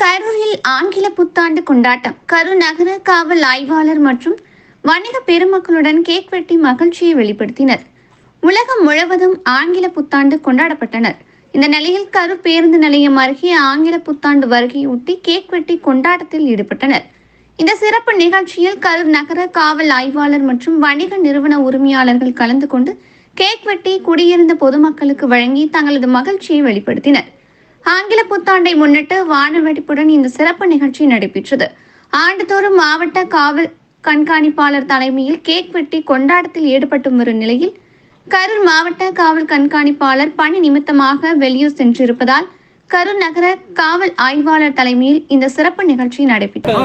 கரூரில் ஆங்கில புத்தாண்டு கொண்டாட்டம். கரூர் நகர காவல் ஆய்வாளர் மற்றும் வணிக பெருமக்களுடன் கேக் வெட்டி மகிழ்ச்சியை வெளிப்படுத்தினர். உலகம் முழுவதும் ஆங்கில புத்தாண்டு கொண்டாடப்பட்டனர். இந்த நிலையில் கரூர் பேருந்து நிலையம் அருகே ஆங்கில புத்தாண்டு வருகையொட்டி கேக் வெட்டி கொண்டாட்டத்தில் ஈடுபட்டனர். இந்த சிறப்பு நிகழ்ச்சியில் கரூர் நகர காவல் ஆய்வாளர் மற்றும் வணிக நிறுவன உரிமையாளர்கள் கலந்து கொண்டு கேக் வெட்டி குடியிருந்த பொதுமக்களுக்கு வழங்கி தங்களது மகிழ்ச்சியை வெளிப்படுத்தினர். ஆங்கில புத்தாண்டை முன்னிட்டு வான வெடிப்புடன் இந்த சிறப்பு நிகழ்ச்சி நடைபெற்றது. ஆண்டுதோறும் மாவட்ட காவல் கண்காணிப்பாளர் தலைமையில் கேக் வெட்டி கொண்டாட்டத்தில் ஈடுபட்டு வரும் நிலையில் கரூர் மாவட்ட காவல் கண்காணிப்பாளர் பணி நிமித்தமாக வெளியூர் சென்றிருப்பதால் கரூர் நகர காவல் ஆய்வாளர் தலைமையில் இந்த சிறப்பு நிகழ்ச்சி நடைபெற்றது.